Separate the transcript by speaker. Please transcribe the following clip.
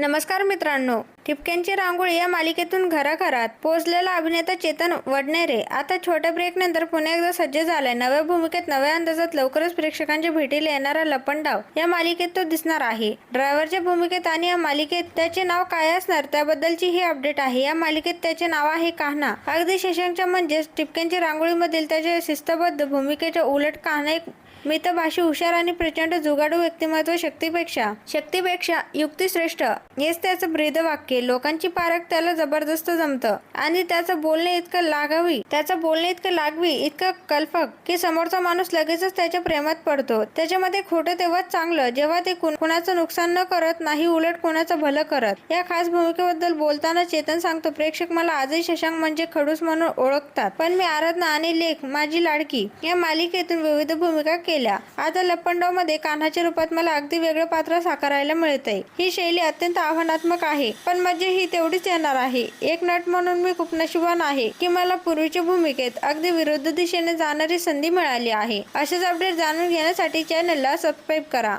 Speaker 1: नमस्कार मित्रांनो ठिपक्यांची रांगोळी या मालिकेतून घराघरात पोहोचलेला अभिनेता चेतन वडनेरे आता छोट्या ब्रेक नंतर पुन्हा एकदा सज्ज झालाय. नव्या भूमिकेत नव्या अंदाजात लवकरच प्रेक्षकांच्या भेटीला येणारा लपंडाव या मालिकेत तो दिसणार आहे. ड्रायव्हरच्या भूमिकेत आणि या मालिकेत त्याचे नाव काय असणार त्याबद्दलची ही अपडेट आहे. या मालिकेत त्याचे नाव आहे कान्हा. अगदी शशांकच्या म्हणजेच ठिपक्यांच्या रांगोळीमधील त्याच्या शिस्तबद्ध भूमिकेच्या उलट कान्हा एक मितभाषी हुशार आणि प्रचंड जुगाडू व्यक्तिमत्व शक्तीपेक्षा शक्तीपेक्षा युक्ती श्रेष्ठ हेच त्याचं ब्रीदवाक्य लोकांची पारख त्याला जबरदस्त जमतं. आणि त्याचं बोलणे इतकं लागावी त्याचं बोलणे इतकं लागवी इतकं कल्पक की समोरचा माणूस लगेचच त्याच्या प्रेमात पडतो. त्याच्यामध्ये खोटं तेव्हाच चांगलं जेव्हा ते कुणाचं नुकसान न करत नाही उलट कोणाचं भलं करत. या खास भूमिकेबद्दल बोलताना चेतन सांगतो प्रेक्षक मला आजही शशांक म्हणजे खडूस म्हणून ओळखतात. पण मी आराधना आणि लेख माझी लाडकी या मालिकेतून विविध भूमिका केल्या. आता लपंडावमध्ये कान्हाच्या रूपात मला अगदी वेगळं पात्र साकारायला मिळतंय. ही शैली अत्यंत आव्हानात्मक आहे. पण मजा ही तेवढीच येणार आहे. एक नट म्हणून मी खूप नशिबान आहे की मला पूर्वीच्या भूमिकेत अगदी विरुद्ध दिशेने जाणारी संधी मिळाली आहे. असेच अपडेट जाणून घेण्यासाठी चॅनलला सबस्क्राईब करा.